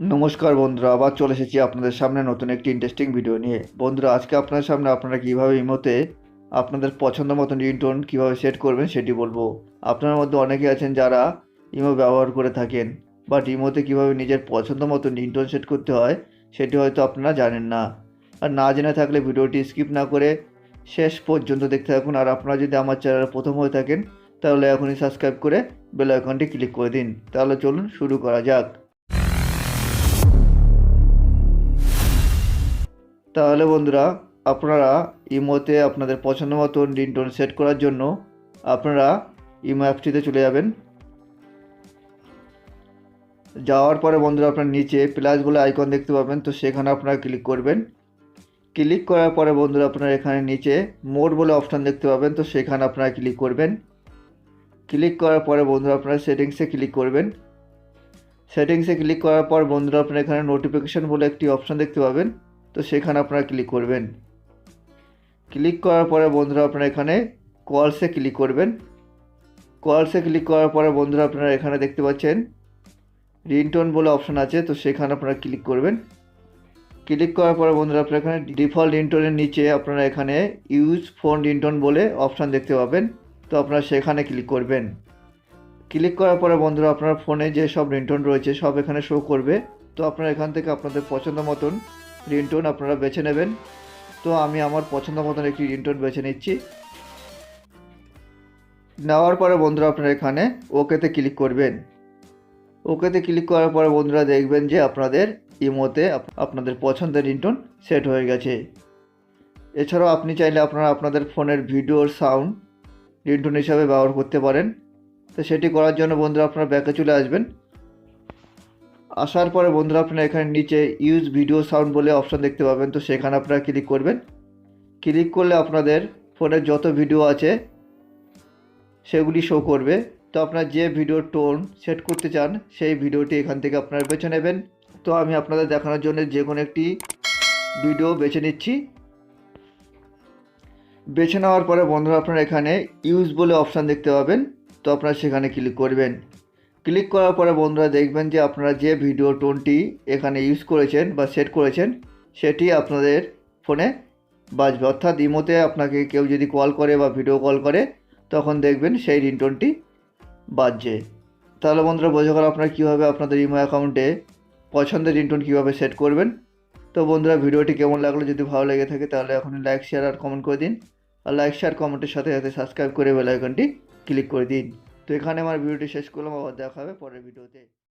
নমস্কার বন্ধুরা, আবার চলে এসেছি আপনাদের সামনে নতুন একটি ইন্টারেস্টিং ভিডিও নিয়ে। বন্ধুরা, আজকে আপনাদের সামনে আপনারা কীভাবে ইমোতে আপনাদের পছন্দ মতন রিংটোন কীভাবে সেট করবেন সেটি বলব। আপনার মধ্যে অনেকে আছেন যারা ইমো ব্যবহার করে থাকেন বাট ইমোতে কীভাবে নিজের পছন্দ মতন রিংটোন সেট করতে হয়, সেটি হয়তো আপনারা জানেন না। আর না জেনে থাকলে ভিডিওটি স্কিপ না করে শেষ পর্যন্ত দেখতে থাকুন। আর আপনারা যদি আমার চ্যানেলে প্রথম হয়ে থাকেন, তাহলে এখনই সাবস্ক্রাইব করে বেল আইকনটি ক্লিক করে দিন। তাহলে চলুন শুরু করা যাক। তাহলে বন্ধুরা, আপনারা ইমোতে আপনাদের পছন্দ মতন রিংটোন সেট করার জন্য আপনারা ইমো অ্যাপটিতে চলে যাবেন। যাওয়ার পরে বন্ধুরা, আপনার নিচে প্লাস বলে আইকন দেখতে পাবেন, তো সেখানে আপনারা ক্লিক করবেন। ক্লিক করার পরে বন্ধুরা, আপনারা এখানে নিচে মোড বলে অপশান দেখতে পাবেন, তো সেখানে আপনারা ক্লিক করবেন। ক্লিক করার পরে বন্ধুরা, আপনারা সেটিংসে ক্লিক করবেন। সেটিংসে ক্লিক করার পর বন্ধুরা, আপনারা এখানে নোটিফিকেশন বলে একটি অপশান দেখতে পাবেন। তো সেখানে আপনারা ক্লিক করবেন। ক্লিক করার পরে বন্ধুরা আপনারা এখানে কলসে ক্লিক করবেন। কলসে ক্লিক করার পরে বন্ধুরা আপনারা এখানে দেখতে পাচ্ছেন রিংটোন বলে অপশান আছে, তো সেখানে আপনারা ক্লিক করবেন। ক্লিক করার পরে বন্ধুরা আপনারা এখানে ডিফল্ট রিংটোনের নিচে আপনারা এখানে ইউজ ফোন রিংটোন বলে অপশান দেখতে পাবেন। তো আপনারা সেখানে ক্লিক করবেন। ক্লিক করার পরে বন্ধুরা আপনার ফোনে যে সব রিংটোন রয়েছে সব এখানে শো করবে। তো আপনারা এখান থেকে আপনাদের পছন্দ মতন রিংটোন আপনারা বেছে নেবেন। তো আমি আমার পছন্দ মতন একটি রিংটোন বেছে নিচ্ছি। নেওয়ার পরে বন্ধুরা আপনারা এখানে ওকেতে ক্লিক করবেন। ওকেতে ক্লিক করার পরে বন্ধুরা দেখবেন যে আপনাদের ইমোতে আপ- আপনাদের পছন্দের রিংটোন সেট হয়ে গেছে। এছাড়াও আপনি চাইলে আপনারা আপনাদের ফোনের ভিডিওর সাউন্ড রিংটোন হিসাবে ব্যবহার করতে পারেন। তো সেটি করার জন্য বন্ধুরা আপনারা ব্যাকে চলে আসবেন। আসার পরে বন্ধুরা আপনারা এখানে নিচে ইউজ ভিডিও সাউন্ড বলে অপশন দেখতে পাবেন। তো সেখানে আপনারা ক্লিক করবেন। ক্লিক করলে আপনাদের ফোনের যত ভিডিও আছে, সেগুলি শো করবে। তো আপনার যে ভিডিও টোন সেট করতে চান, সেই ভিডিওটি এখান থেকে আপনারা বেছে নেবেন। তো আমি আপনাদের দেখানোর জন্য যে কোনো একটি ভিডিও বেছে নিচ্ছি। বেছে নেওয়ার পরে বন্ধুরা আপনারা এখানে ইউজ বলে অপশান দেখতে পাবেন। তো আপনারা সেখানে ক্লিক করবেন। ক্লিক করার পরে বন্ধুরা দেখবেন যে আপনারা যে ভিডিও টোনটি এখানে ইউজ করেছেন বা সেট করেছেন, সেটি আপনাদের ফোনে বাজবে। অর্থাৎ ইমোতে আপনাকে কেউ যদি কল করে বা ভিডিও কল করে, তখন দেখবেন সেই রিংটোনটি বাজছে। তাহলে বন্ধুরা বোঝা গেল আপনারা কীভাবে আপনাদের ইমো অ্যাকাউন্টে পছন্দের রিংটোন কীভাবে সেট করবেন। তো বন্ধুরা ভিডিওটি কেমন লাগল যদি ভালো লেগে থাকে, তাহলে এখনই লাইক শেয়ার আর কমেন্ট করে দিন। আর লাইক শেয়ার কমেন্টের সাথে সাথে সাবস্ক্রাইব করে বেল আইকনটি ক্লিক করে দিন। তো এখানে আমার ভিডিওটি শেষ করলাম আবার দেখা হবে পরের ভিডিওতে